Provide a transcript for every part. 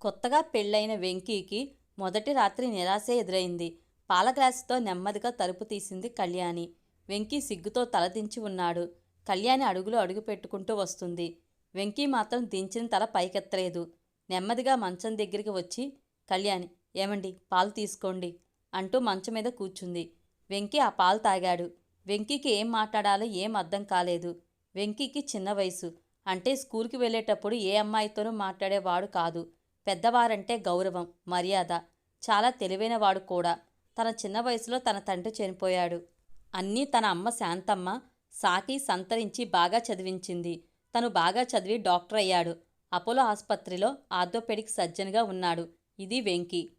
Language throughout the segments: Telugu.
కొత్తగా పెళ్ళైన వెంకీకి మొదటి రాత్రి నిరాశే ఎదురైంది. పాల గ్లాసుతో నెమ్మదిగా తలుపు తీసింది కళ్యాణి. వెంకీ సిగ్గుతో తలదించి ఉన్నాడు. కళ్యాణి అడుగులు అడుగు పెట్టుకుంటూ వస్తుంది. వెంకీ మాత్రం దించిన తల పైకెత్తలేదు. నెమ్మదిగా మంచం దగ్గరికి వచ్చి కళ్యాణి ఏమండి? పాలు తీసుకోండి అంటూ మంచం మీద కూర్చుంది. వెంకీ ఆ పాలు తాగాడు. వెంకీకి ఏం మాట్లాడాలో ఏం అర్థం కాలేదు. వెంకీకి చిన్న వయసు. అంటే స్కూల్కి వెళ్ళేటప్పుడు ఏ అమ్మాయితోనూ మాట్లాడేవాడు కాదు. పెద్దవారంటే గౌరవం మర్యాద. చాలా తెలివైనవాడు కూడా. తన చిన్న వయసులో తన తండ్రి చనిపోయాడు అన్నీ తన అమ్మ శాంతమ్మ సాటి సంతరించి బాగా చదివించింది. తను బాగా చదివి డాక్టర్ అయ్యాడు. అపోలో ఆసుపత్రిలో ఆర్థోపెడిక్ సర్జన్గా ఉన్నాడు. ఇది వెంకీ.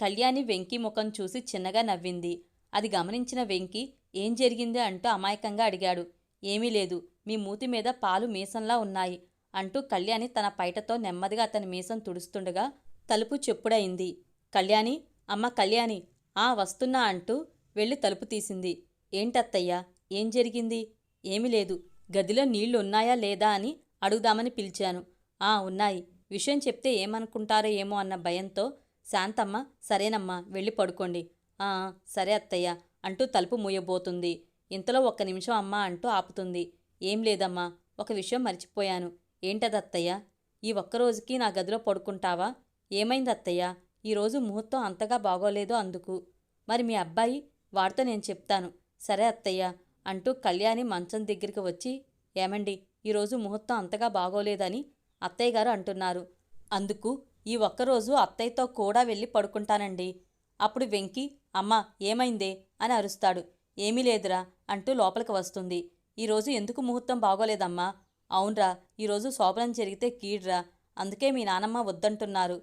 కళ్యాణి వెంకీ ముఖం చూసి చిన్నగా నవ్వింది. అది గమనించిన వెంకీ ఏం జరిగింది? అంటూ అమాయకంగా అడిగాడు. ఏమీ లేదు. మీ మూతి మీద పాలు మీసంలా ఉన్నాయి. అంటూ కళ్యాణి తన పైటతో నెమ్మదిగా అతని మీసం తుడుస్తుండగా తలుపు చెప్పుడైంది కళ్యాణి అమ్మ కళ్యాణి ఆ వస్తున్నా అంటూ వెళ్ళి తలుపు తీసింది. ఏంటత్తయ్యా ఏం జరిగింది? ఏమీ లేదు. గదిలో నీళ్ళు ఉన్నాయా లేదా అని అడుగుదామని పిలిచాను. ఆ ఉన్నాయి. విషయం చెప్తే ఏమనుకుంటారో ఏమో అన్న భయంతో శాంతమ్మ సరేనమ్మా వెళ్ళి పడుకోండి. ఆ సరే అత్తయ్య అంటూ తలుపు మూయబోతుంది. ఇంతలో ఒక్క నిమిషం అమ్మా అంటూ ఆపుతుంది. ఏం లేదమ్మా ఒక విషయం మర్చిపోయాను. ఏంటదత్తయ్య? ఈ ఒక్కరోజుకి నా గదిలో పడుకుంటావా? ఏమైందత్తయ్య ఈరోజు ముహూర్తం అంతగా బాగోలేదు అందుకు. మరి మీ అబ్బాయి? వాడితో నేను చెప్తాను. సరే అత్తయ్య అంటూ కళ్యాణి మంచం దగ్గరికి వచ్చి ఏమండి ఈరోజు ముహూర్తం అంతగా బాగోలేదని అత్తయ్య గారు అంటున్నారు. అందుకు ఈ ఒక్కరోజు అత్తయ్యతో కూడా వెళ్ళి పడుకుంటానండి. అప్పుడు వెంకి అమ్మ ఏమైందే? అని అరుస్తాడు. ఏమీ లేదురా అంటూ లోపలికి వస్తుంది. ఈరోజు ఎందుకు ముహూర్తం బాగోలేదమ్మా? అవునరా ఈరోజు శోభనం జరిగితే కీడ్రా అందుకే మీ నానమ్మ వద్దంటున్నారు.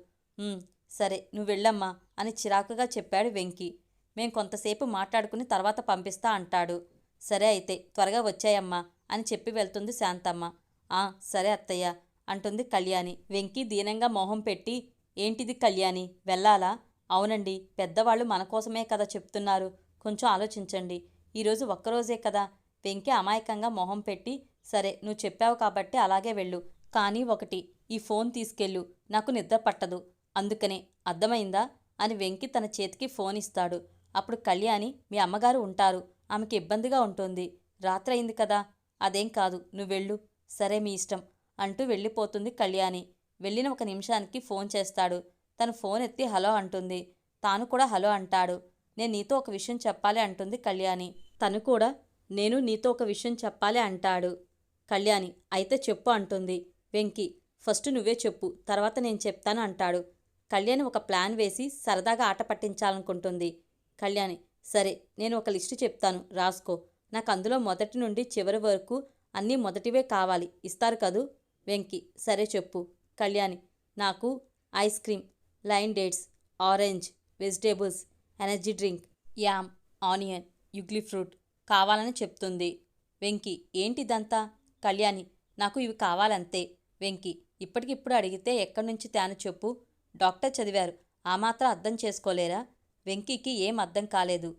సరే నువ్వు వెళ్ళమ్మా అని చిరాకుగా చెప్పాడు వెంకి. మేం కొంతసేపు మాట్లాడుకుని తర్వాత పంపిస్తా అంటాడు. సరే అయితే త్వరగా వచ్చాయమ్మా అని చెప్పి వెళ్తుంది శాంతమ్మ. ఆ సరే అత్తయ్య అంటుంది కళ్యాణి. వెంకీ దీనంగా మొహం పెట్టి ఏంటిది కళ్యాణి వెళ్ళాలా? అవునండి పెద్దవాళ్ళు మన కోసమే కదా చెప్తున్నారు. కొంచెం ఆలోచించండి. ఈరోజు ఒక్కరోజే కదా. వెంకి అమాయకంగా మొహం పెట్టి సరే నువ్వు చెప్పావు కాబట్టి అలాగే వెళ్ళు. కానీ ఒకటి ఈ ఫోన్ తీసుకెళ్ళు. నాకు నిద్ర పట్టదు. అందుకనే అర్థమైందా? అని వెంకి తన చేతికి ఫోన్ ఇస్తాడు. అప్పుడు కళ్యాణి మీ అమ్మగారు ఉంటారు. ఆమెకి ఇబ్బందిగా ఉంటుంది. రాత్రయింది కదా. అదేం కాదు నువ్వు వెళ్ళు. సరే మీ ఇష్టం అంటూ వెళ్ళిపోతుంది కళ్యాణి. వెళ్ళిన ఒక నిమిషానికి ఫోన్ చేస్తాడు. తను ఫోన్ ఎత్తి హలో అంటుంది. తాను కూడా హలో అంటాడు. నేను నీతో ఒక విషయం చెప్పాలి అంటుంది కళ్యాణి. తను కూడా నేను నీతో ఒక విషయం చెప్పాలి అంటాడు. కళ్యాణి అయితే చెప్పు అంటుంది. వెంకి ఫస్ట్ నువ్వే చెప్పు తర్వాత నేను చెప్తాను అంటాడు. కళ్యాణి ఒక ప్లాన్ వేసి సరదాగా ఆట పట్టించాలనుకుంటుంది. కళ్యాణి సరే నేను ఒక లిస్టు చెప్తాను రాసుకో. నాకు అందులో మొదటి నుండి చివరి వరకు అన్నీ మొదటివే కావాలి. ఇస్తారు కదూ? వెంకి సరే చెప్పు. కళ్యాణి నాకు ice cream lime dates orange vegetables energy drink yam onion ugly fruit కావాలని చెప్తుంది. వెంకి ఏంటిదంతా? కళ్యాణి నాకు ఇవి కావాలంతే వెంకి ఇప్పటికిప్పుడు అడిగితే ఎక్కడి నుంచి తేను చెప్పు డాక్టర్ చదివారు. ఆ మాత్రం అర్థం చేసుకోలేరా? వెంకీకి ఏం అర్థం కాలేదు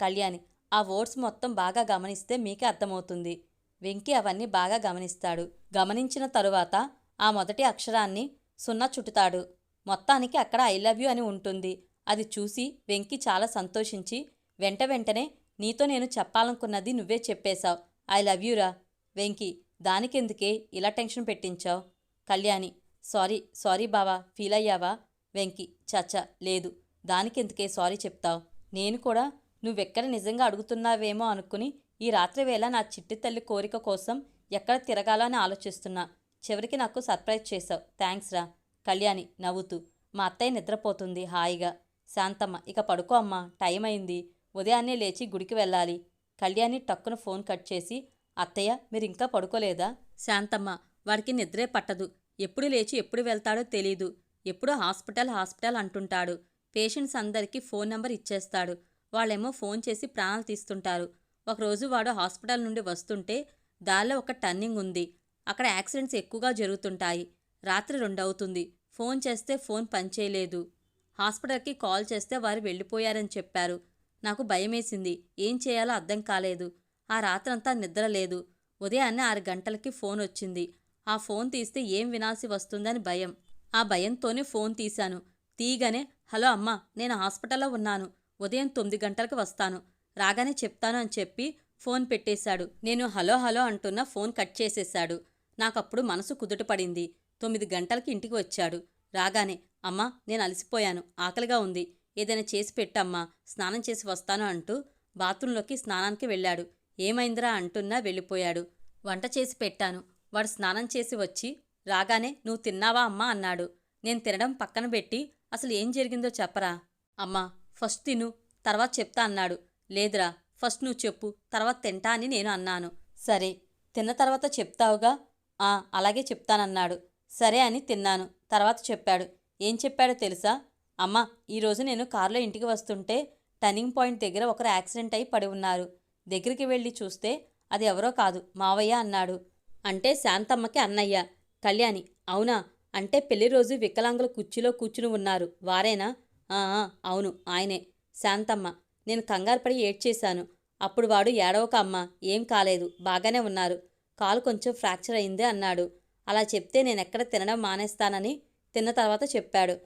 కళ్యాణి ఆ వర్డ్స్ మొత్తం బాగా గమనిస్తే మీకే అర్థమవుతుంది. వెంకీ అవన్నీ బాగా గమనిస్తాడు. గమనించిన తరువాత ఆ మొదటి అక్షరాన్ని సున్నా చుట్టుతాడు. మొత్తానికి అక్కడ ఐ లవ్ యూ అని ఉంటుంది. అది చూసి వెంకీ చాలా సంతోషించి వెంట వెంటనే నీతో నేను చెప్పాలనుకున్నది నువ్వే చెప్పేశావు. ఐ లవ్ యూరా వెంకీ దానికెందుకే ఇలా టెన్షన్ పెట్టించావు? కళ్యాణి సారీ సారీ బావా ఫీల్ అయ్యావా? వెంకీ చచ్చా లేదు. దానికెందుకే సారీ చెప్తావు? నేను కూడా నువ్వెక్కడ నిజంగా అడుగుతున్నావేమో అనుకుని ఈ రాత్రి వేళ నా చిట్టి తల్లి కోరిక కోసం ఎక్కడ తిరగాలని ఆలోచిస్తున్నా. చివరికి నాకు సర్ప్రైజ్ చేశావు. థ్యాంక్స్ రా. కళ్యాణి నవ్వుతూ మా అత్తయ్య నిద్రపోతుంది హాయిగా. శాంతమ్మ ఇక పడుకో అమ్మా టైం అయింది ఉదయాన్నే లేచి గుడికి వెళ్ళాలి. కళ్యాణి టక్కున ఫోన్ కట్ చేసి అత్తయ్య మీరింకా పడుకోలేదా? శాంతమ్మ వాడికి నిద్రే పట్టదు. ఎప్పుడు లేచి ఎప్పుడు వెళ్తాడో తెలీదు. ఎప్పుడు హాస్పిటల్ హాస్పిటల్ అంటుంటాడు. పేషెంట్స్ అందరికీ ఫోన్ నెంబర్ ఇచ్చేస్తాడు. వాళ్ళేమో ఫోన్ చేసి ప్రాణాలు తీస్తుంటారు. ఒకరోజు వాడు హాస్పిటల్ నుండి వస్తుంటే దారిలో ఒక టర్నింగ్ ఉంది. అక్కడ యాక్సిడెంట్స్ ఎక్కువగా జరుగుతుంటాయి. రాత్రి రెండవుతుంది. ఫోన్ చేస్తే ఫోన్ పనిచేయలేదు హాస్పిటల్కి కాల్ చేస్తే వారు వెళ్ళిపోయారని చెప్పారు. నాకు భయమేసింది. ఏం చేయాలో అర్థం కాలేదు. ఆ రాత్రంతా నిద్ర లేదు. ఉదయాన్నే ఆరు గంటలకి ఫోన్ వచ్చింది. ఆ ఫోన్ తీస్తే ఏం వినాల్సి వస్తుందని భయం. ఆ భయంతోనే ఫోన్ తీశాను. తీయగానే హలో అమ్మా నేను హాస్పిటల్లో ఉన్నాను. ఉదయం తొమ్మిది గంటలకు వస్తాను. రాగానే చెప్తాను అని చెప్పి ఫోన్ పెట్టేశాడు. నేను హలో హలో అంటున్న ఫోన్ కట్ చేసేశాడు. నాకప్పుడు మనసు కుదుటపడింది తొమ్మిది గంటలకి ఇంటికి వచ్చాడు. రాగానే అమ్మా నేను అలసిపోయాను. ఆకలిగా ఉంది. ఏదైనా చేసి పెట్టమ్మా. స్నానం చేసి వస్తాను అంటూ బాత్రూంలోకి స్నానానికి వెళ్ళాడు. ఏమైందిరా అంటున్నా వెళ్ళిపోయాడు. వంట చేసి పెట్టాను. వాడు స్నానం చేసి వచ్చి రాగానే నువ్వు తిన్నావా అమ్మా? అన్నాడు. నేను తినడం పక్కన పెట్టి అసలు ఏం జరిగిందో చెప్పరా? అమ్మా ఫస్ట్ తిను తర్వాత చెప్తా అన్నాడు. లేదురా ఫస్ట్ నువ్వు చెప్పు తర్వాత తింటా అని నేను అన్నాను. సరే తిన్న తర్వాత చెప్తావుగా? ఆ అలాగే చెప్తానన్నాడు. సరే అని తిన్నాను తర్వాత చెప్పాడు. ఏం చెప్పాడో తెలుసా? అమ్మా ఈరోజు నేను కారులో ఇంటికి వస్తుంటే టర్నింగ్ పాయింట్ దగ్గర ఒకరు యాక్సిడెంట్ అయి పడి ఉన్నారు. దగ్గరికి వెళ్ళి చూస్తే అది ఎవరో కాదు మావయ్య అన్నాడు. అంటే శాంతమ్మకి అన్నయ్య. కళ్యాణి అవునా? అంటే పెళ్ళి రోజు వికలాంగుల కుర్చీలో కూర్చుని ఉన్నారు. వారేనా? అవును ఆయనే. శాంతమ్మ నేను కంగారు పడి ఏడ్చేశాను. అప్పుడు వాడు ఏడవక అమ్మ ఏం కాలేదు బాగానే ఉన్నారు. కాలు కొంచెం ఫ్రాక్చర్ అయింది అన్నాడు. అలా చెప్తే నేనెక్కడ తినడం మానేస్తానని తిన్న తర్వాత చెప్పాడు.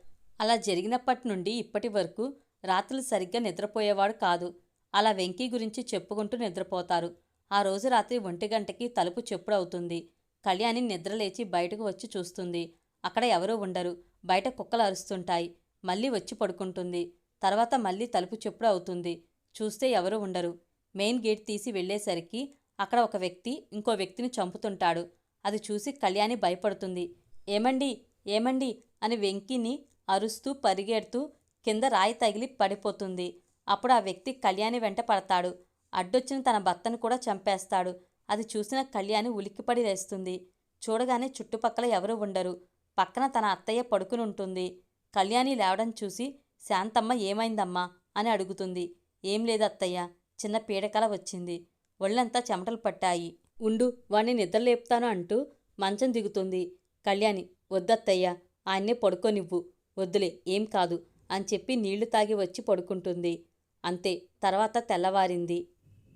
అలా జరిగినప్పటి నుండి ఇప్పటి వరకు రాత్రులు సరిగ్గా నిద్రపోయేవాడు కాదు. అలా వెంకీ గురించి చెప్పుకుంటూ నిద్రపోతారు. ఆ రోజు రాత్రి ఒంటి గంటకి తలుపు చెప్పుడవుతుంది. కళ్యాణి నిద్రలేచి బయటకు వచ్చి చూస్తుంది. అక్కడ ఎవరూ ఉండరు. బయట కుక్కలు అరుస్తుంటాయి. మళ్ళీ వచ్చి పడుకుంటుంది. తర్వాత మళ్ళీ తలుపు చెప్పుడు అవుతుంది చూస్తే ఎవరూ ఉండరు. మెయిన్ గేట్ తీసి వెళ్ళేసరికి అక్కడ ఒక వ్యక్తి ఇంకో వ్యక్తిని చంపుతుంటాడు. అది చూసి కళ్యాణి భయపడుతుంది. ఏమండి? ఏమండి? అని వెంకిని అరుస్తూ పరిగెడుతూ కింద రాయి తగిలి పడిపోతుంది. అప్పుడు ఆ వ్యక్తి కళ్యాణి వెంట పడతాడు. అడ్డొచ్చిన తన భర్తను కూడా చంపేస్తాడు. అది చూసిన కళ్యాణి ఉలిక్కిపడి లేస్తుంది. చూడగానే చుట్టుపక్కల ఎవరూ ఉండరు. పక్కన తన అత్తయ్య పడుకుని ఉంటుంది కళ్యాణి లేవడం చూసి శాంతమ్మ ఏమైందమ్మా? అని అడుగుతుంది. ఏం లేదు అత్తయ్య. చిన్న పీడకల వచ్చింది. ఒళ్ళంతా చెమటలు పట్టాయి. ఉండు వాణ్ణి నిద్రలేపుతాను అంటూ మంచం దిగుతుంది. కళ్యాణి వద్దత్తయ్య. ఆయన్నే పడుకోనివ్వు. వద్దులే ఏం కాదు అని చెప్పి నీళ్ళు తాగి వచ్చి పడుకుంటుంది. అంతే. తర్వాత తెల్లవారింది.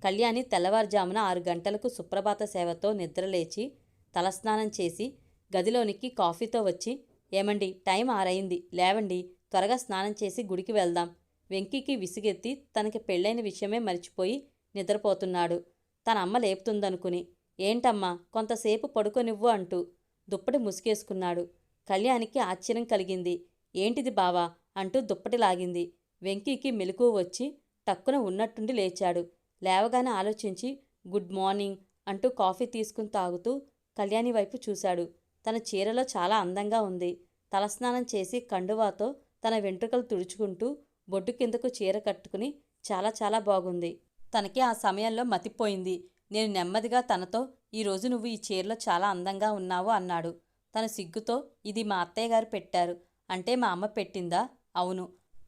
కళ్యాణి తెల్లవారుజామున ఆరు గంటలకు సుప్రభాత సేవతో నిద్రలేచి తలస్నానం చేసి గదిలోనికి కాఫీతో వచ్చి ఏమండి టైం ఆరైంది. లేవండి. త్వరగా స్నానం చేసి గుడికి వెళ్దాం. వెంకీకి విసిగెత్తి తనకి పెళ్ళైన విషయమే మర్చిపోయి నిద్రపోతున్నాడు. తన అమ్మ లేపుతుందనుకుని ఏంటమ్మా కొంతసేపు పడుకొనివ్వు అంటూ దుప్పటి ముసుగేసుకున్నాడు. కళ్యాణికి ఆశ్చర్యం కలిగింది. ఏంటిది బావా? అంటూ దుప్పటి లాగింది. వెంకీకి మెలకువ వచ్చి టక్కున ఉన్నట్టుండి లేచాడు. లేవగానే ఆలోచించి గుడ్ మార్నింగ్ అంటూ కాఫీ తీసుకుని తాగుతూ కళ్యాణి వైపు చూశాడు. తన చీరలో చాలా అందంగా ఉంది. తలస్నానం చేసి కండువాతో తన వెంట్రుకలు తుడుచుకుంటూ బొడ్డు కిందకు చీర కట్టుకుని చాలా చాలా బాగుంది. తనకి ఆ సమయంలో మతిపోయింది. నేను నెమ్మదిగా తనతో ఈరోజు నువ్వు ఈ చీరలో చాలా అందంగా ఉన్నావు అన్నాడు. తన సిగ్గుతో ఇది మా అత్తయ్య గారు పెట్టారు. అంటే మా అమ్మ పెట్టిందా? అవును.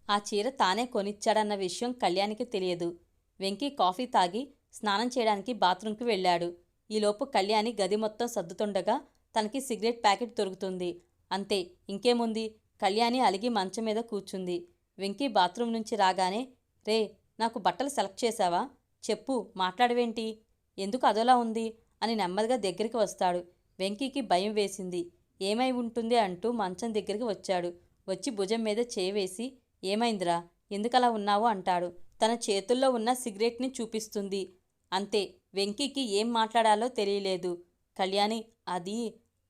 ఆ చీర తానే కొనిచ్చాడన్న విషయం కళ్యాణికి తెలియదు. వెంకీ కాఫీ తాగి స్నానం చేయడానికి బాత్రూంకి వెళ్ళాడు. ఈలోపు కళ్యాణి గది మొత్తం సర్దుతుండగా తనకి సిగరెట్ ప్యాకెట్ దొరుకుతుంది. అంతే ఇంకేముంది? కళ్యాణి అలిగి మంచం మీద కూర్చుంది. వెంకీ బాత్రూం నుంచి రాగానే రే నాకు బట్టలు సెలెక్ట్ చేశావా? చెప్పు మాట్లాడవేంటి? ఎందుకు అదోలా ఉంది? అని నెమ్మదిగా దగ్గరికి వస్తాడు. వెంకీకి భయం వేసింది. ఏమై ఉంటుంది అంటూ మంచం దగ్గరికి వచ్చాడు. వచ్చి భుజం మీద చేవేసి ఏమైందిరా? ఎందుకలా ఉన్నావు? అంటాడు. తన చేతుల్లో ఉన్న సిగరెట్ని చూపిస్తుంది. అంతే. వెంకీకి ఏం మాట్లాడాలో తెలియలేదు. కళ్యాణి అది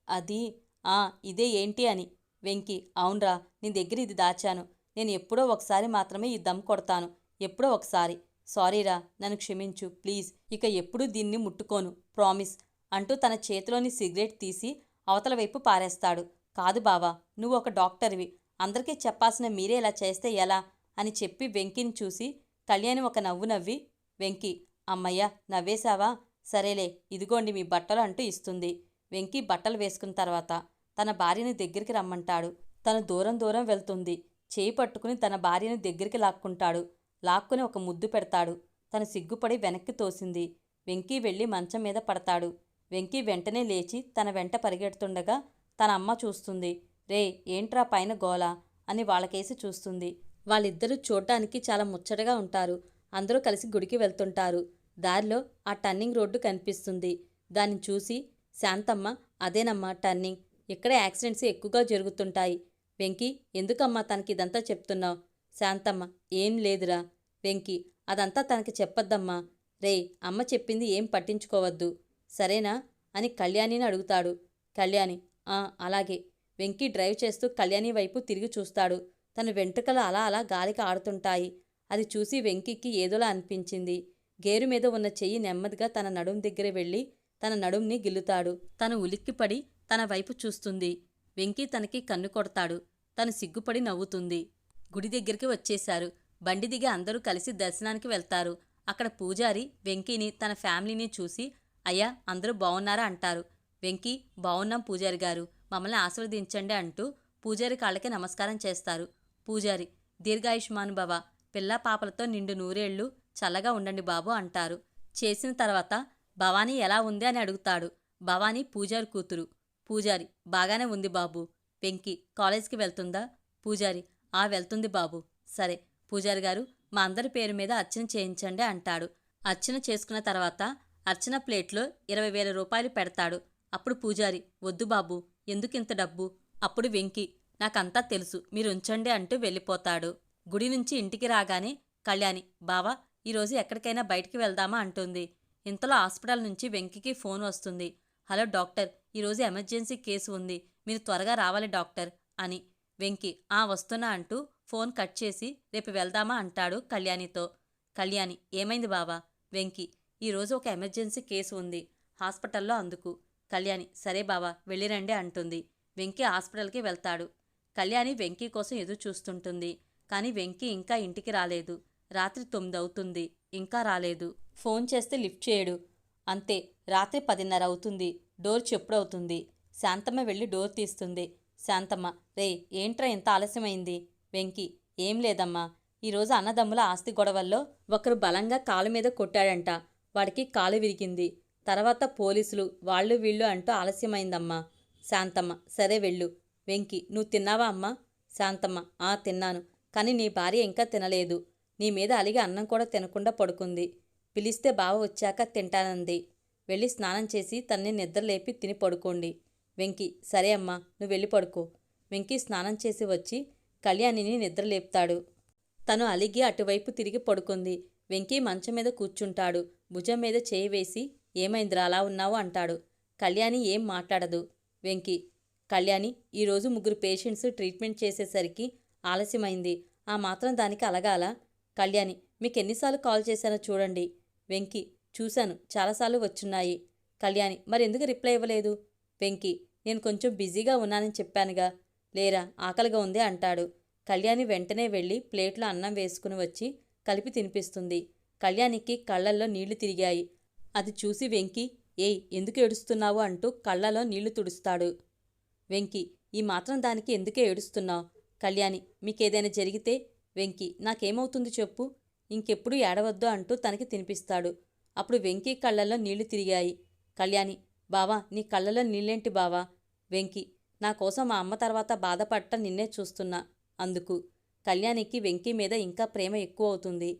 అది ఆ ఇదే ఏంటి అని. వెంకీ అవునరా నీ దగ్గర ఇది దాచాను. నేను ఎప్పుడో ఒకసారి మాత్రమే ఈ దమ్ కొడతాను. ఎప్పుడో ఒకసారి. సారీరా నన్ను క్షమించు ప్లీజ్. ఇక ఎప్పుడూ దీన్ని ముట్టుకోను ప్రామిస్ అంటూ తన చేతిలోని సిగరెట్ తీసి అవతల వైపు పారేస్తాడు. కాదు బావా నువ్వు ఒక డాక్టర్వి. అందరికీ చెప్పాల్సిన మీరే ఇలా చేస్తే ఎలా? అని చెప్పి వెంకిని చూసి కళ్యాణి ఒక నవ్వు నవ్వి వెంకీ అమ్మయ్య నవ్వేశావా? సరేలే ఇదిగోండి మీ బట్టలు అంటూ ఇస్తుంది. వెంకీ బట్టలు వేసుకున్న తర్వాత తన భార్యని దగ్గరికి రమ్మంటాడు. తను దూరం దూరం వెళ్తుంది. చేయి పట్టుకుని తన భార్యని దగ్గరికి లాక్కుంటాడు. లాక్కుని ఒక ముద్దు పెడతాడు. తను సిగ్గుపడి వెనక్కి తోసింది. వెంకీ వెళ్ళి మంచం మీద పడతాడు. వెంకీ వెంటనే లేచి తన వెంట పరిగెడుతుండగా తన అమ్మ చూస్తుంది. రే ఏంట్రా పైన గోల? అని వాళ్ళకేసి చూస్తుంది. వాళ్ళిద్దరూ చూడ్డానికి చాలా ముచ్చటగా ఉంటారు. అందరూ కలిసి గుడికి వెళ్తుంటారు. దారిలో ఆ టర్నింగ్ రోడ్డు కనిపిస్తుంది. దాన్ని చూసి శాంతమ్మ అదేనమ్మా టర్నింగ్. ఇక్కడ యాక్సిడెంట్స్ ఎక్కువగా జరుగుతుంటాయి. వెంకీ ఎందుకమ్మా తనకి ఇదంతా చెప్తున్నావు? శాంతమ్మ ఏం లేదురా. వెంకీ అదంతా తనకి చెప్పొద్దమ్మా. రే అమ్మ చెప్పింది ఏం పట్టించుకోవద్దు. సరేనా? అని కళ్యాణిని అడుగుతాడు. కళ్యాణి ఆ అలాగే. వెంకీ డ్రైవ్ చేస్తూ కళ్యాణి వైపు తిరిగి చూస్తాడు. తన వెంట్రుకలు అలా అలా గాలికి ఆడుతుంటాయి. అది చూసి వెంకీకి ఏదోలా అనిపించింది. గేరు మీద ఉన్న చెయ్యి నెమ్మదిగా తన నడుం దగ్గర వెళ్ళి తన నడుంని గిల్లుతాడు. తను ఉలిక్కిపడి తన వైపు చూస్తుంది. వెంకీ తనకి కన్ను కొడతాడు. తను సిగ్గుపడి నవ్వుతుంది. గుడి దగ్గరికి వచ్చేశారు. బండి దిగి అందరూ కలిసి దర్శనానికి వెళ్తారు. అక్కడ పూజారి వెంకీని తన ఫ్యామిలీని చూసి అయ్యా అందరూ బాగున్నారా అంటారు. వెంకీ బాగున్నాం పూజారి గారు. మమ్మల్ని ఆశీర్వదించండి అంటూ పూజారి కాళ్ళకి నమస్కారం చేస్తారు. పూజారి దీర్ఘాయుష్మాన్ భవ పిల్ల పాపలతో నిండు నూరేళ్ళు చల్లగా ఉండండి బాబు అంటారు. చేసిన తర్వాత భవానీ ఎలా ఉంది అని అడుగుతాడు. భవానీ పూజారి కూతురు. పూజారి బాగానే ఉంది బాబు. వెంకీ కాలేజీకి వెళ్తుందా? పూజారి ఆ వెళ్తుంది బాబు. సరే పూజారి గారు మా అందరి పేరు మీద అర్చన చేయించండి అంటాడు. అర్చన చేసుకున్న తర్వాత అర్చన ప్లేట్లో ఇరవై వేల రూపాయలు పెడతాడు. అప్పుడు పూజారి వద్దు బాబు. ఎందుకింత డబ్బు? అప్పుడు వెంకీ నాకంతా తెలుసు మీరు ఉంచండి అంటూ వెళ్ళిపోతాడు. గుడి నుంచి ఇంటికి రాగానే కళ్యాణి బావా ఈరోజు ఎక్కడికైనా బయటికి వెళ్దామా? అంటుంది. ఇంతలో హాస్పిటల్ నుంచి వెంకికి ఫోన్ వస్తుంది. హలో డాక్టర్ ఈరోజు ఎమర్జెన్సీ కేసు ఉంది మీరు త్వరగా రావాలి డాక్టర్ అని. వెంకి ఆ వస్తున్నా అంటూ ఫోన్ కట్ చేసి రేపు వెళ్దామా? అంటాడు కళ్యాణితో. కళ్యాణి ఏమైంది బావా? వెంకి ఈరోజు ఒక ఎమర్జెన్సీ కేసు ఉంది హాస్పిటల్లో అందుకు. కళ్యాణి సరే బావా వెళ్ళిరండి అంటుంది. వెంకీ హాస్పిటల్కి వెళ్తాడు. కళ్యాణి వెంకీ కోసం ఎదురు చూస్తుంటుంది. కానీ వెంకీ ఇంకా ఇంటికి రాలేదు. రాత్రి తొమ్మిది అవుతుంది. ఇంకా రాలేదు. ఫోన్ చేస్తే లిఫ్ట్ చేయడు. అంతే రాత్రి పదిన్నర అవుతుంది. డోర్ చెప్పుడవుతుంది శాంతమ్మ వెళ్ళి డోర్ తీస్తుంది. శాంతమ్మ రే ఏంట్రా ఇంత ఆలస్యమైంది? వెంకీ ఏం లేదమ్మా. ఈరోజు అన్నదమ్ముల ఆస్తి గొడవల్లో ఒకరు బలంగా కాలు మీద కొట్టాడంట. వాడికి కాలు విరిగింది. తర్వాత పోలీసులు వాళ్ళు వీళ్ళు అంటూ ఆలస్యమైందమ్మా. శాంతమ్మ సరే వెళ్ళు. వెంకి నువ్వు తిన్నావా అమ్మా? శాంతమ్మ ఆ తిన్నాను. కానీ నీ భార్య ఇంకా తినలేదు. నీ మీద అలిగి అన్నం కూడా తినకుండా పడుకుంది. పిలిస్తే బావ వచ్చాక తింటానంది. వెళ్ళి స్నానం చేసి తన్ని నిద్రలేపి తిని పడుకోండి. వెంకి సరే అమ్మా నువ్వు వెళ్ళి పడుకో. వెంకీ స్నానం చేసి వచ్చి కళ్యాణిని నిద్రలేపుతాడు తను అలిగి అటువైపు తిరిగి పడుకుంది. వెంకీ మంచం మీద కూర్చుంటాడు. భుజం మీద చేయి వేసి ఏమైందిరా అలా ఉన్నావు అంటాడు. కళ్యాణి ఏం మాట్లాడదు. వెంకీ కళ్యాణి ఈరోజు ముగ్గురు పేషెంట్స్ ట్రీట్మెంట్ చేసేసరికి ఆలస్యమైంది. ఆ మాత్రం దానికి అలగాల. కళ్యాణి మీకు ఎన్నిసార్లు కాల్ చేశానో చూడండి. వెంకీ చూశాను. చాలాసార్లు వచ్చున్నాయి. కళ్యాణి మరెందుకు రిప్లై ఇవ్వలేదు? వెంకీ నేను కొంచెం బిజీగా ఉన్నానని చెప్పానుగా. లేరా ఆకలిగా ఉంది అంటాడు. కళ్యాణి వెంటనే వెళ్ళి ప్లేట్లో అన్నం వేసుకుని వచ్చి కలిపి తినిపిస్తుంది. కళ్యాణికి కళ్ళల్లో నీళ్ళు తిరిగాయి. అది చూసి వెంకీ ఏయ్ ఎందుకు ఏడుస్తున్నావు? అంటూ కళ్ళలో నీళ్ళు తుడుస్తాడు. వెంకీ ఈ మాత్రం దానికి ఎందుకే ఏడుస్తున్నావు? కళ్యాణి మీకేదైనా జరిగితే వెంకీ నాకేమవుతుంది చెప్పు. ఇంకెప్పుడు ఏడవద్దు అంటూ తనకి తినిపిస్తాడు. అప్పుడు వెంకీ కళ్ళల్లో నీళ్ళు తిరిగాయి. కళ్యాణి బావా నీ కళ్ళలో నీళ్ళేంటి బావా? వెంకీ నా కోసం మా అమ్మ తర్వాత బాధపడ్డ నిన్నే చూస్తున్నా అందుకు. కళ్యాణికి వెంకీ మీద ఇంకా ప్రేమ ఎక్కువ అవుతుంది.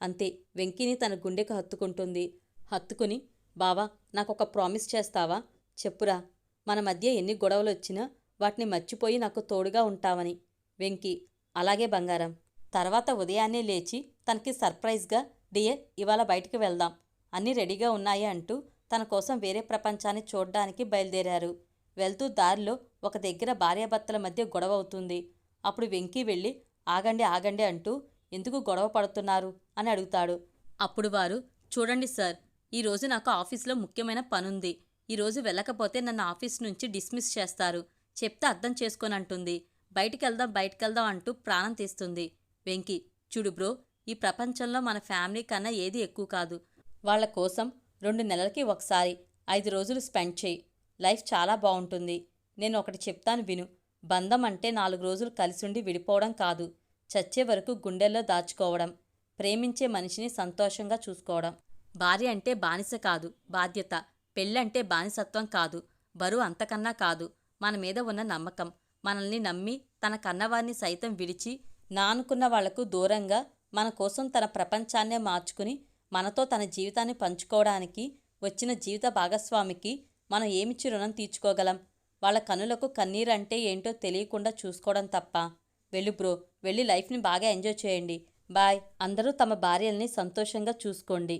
అంతే వెంకీని తన గుండెకు హత్తుకుంటుంది. హత్తుకుని బావా నాకొక ప్రామిస్ చేస్తావా? చెప్పురా మన మధ్య ఎన్ని గొడవలు వచ్చినా వాటిని మర్చిపోయి నాకు తోడుగా ఉంటావని. వెంకీ అలాగే బంగారం. తర్వాత ఉదయాన్నే లేచి తనకి సర్ప్రైజ్గా డియర్ ఇవాళ బయటికి వెళ్దాం. అన్నీ రెడీగా ఉన్నాయి? అంటూ తన కోసం వేరే ప్రపంచాన్ని చూడ్డానికి బయలుదేరారు. వెళ్తూ దారిలో ఒక దగ్గర భార్యాభర్తల మధ్య గొడవ అవుతుంది అప్పుడు వెంకీ వెళ్ళి ఆగండి ఆగండి అంటూ ఎందుకు గొడవ పడుతున్నారు? అని అడుగుతాడు. అప్పుడు వారు చూడండి సార్ ఈరోజు నాకు ఆఫీస్లో ముఖ్యమైన పనుంది. ఈరోజు వెళ్ళకపోతే నన్ను ఆఫీస్ నుంచి డిస్మిస్ చేస్తారు. చెప్తే అర్థం చేసుకొని అంటుంది బయటికెళ్దాం బయటికెళ్దాం అంటూ ప్రాణం తీస్తుంది. వెంకీ చూడు బ్రో ఈ ప్రపంచంలో మన ఫ్యామిలీ కన్నా ఏది ఎక్కువ కాదు. వాళ్ళ కోసం రెండు నెలలకి ఒకసారి ఐదు రోజులు స్పెండ్ చేయి. లైఫ్ చాలా బాగుంటుంది. నేను ఒకటి చెప్తాను విను. బంధం అంటే నాలుగు రోజులు కలిసుండి విడిపోవడం కాదు. చచ్చే వరకు గుండెల్లో దాచుకోవడం. ప్రేమించే మనిషిని సంతోషంగా చూసుకోవడం. భార్య అంటే బానిస కాదు బాధ్యత. పెళ్ళంటే బానిసత్వం కాదు బరువు అంతకన్నా కాదు. మన మీద ఉన్న నమ్మకం. మనల్ని నమ్మి తన కన్నవారిని సైతం విడిచి నానుకున్న వాళ్ళకు దూరంగా మన కోసం తన ప్రపంచాన్నే మార్చుకుని మనతో తన జీవితాన్ని పంచుకోవడానికి వచ్చిన జీవిత భాగస్వామికి మనం ఏమిచ్చి రుణం తీర్చుకోగలం? వాళ్ళ కనులకు కన్నీరు అంటే ఏంటో తెలియకుండా చూసుకోవడం తప్ప. వెళ్ళు బ్రో వెళ్ళి లైఫ్ని బాగా ఎంజాయ్ చేయండి. బాయ్. అందరూ తమ భార్యల్ని సంతోషంగా చూసుకోండి.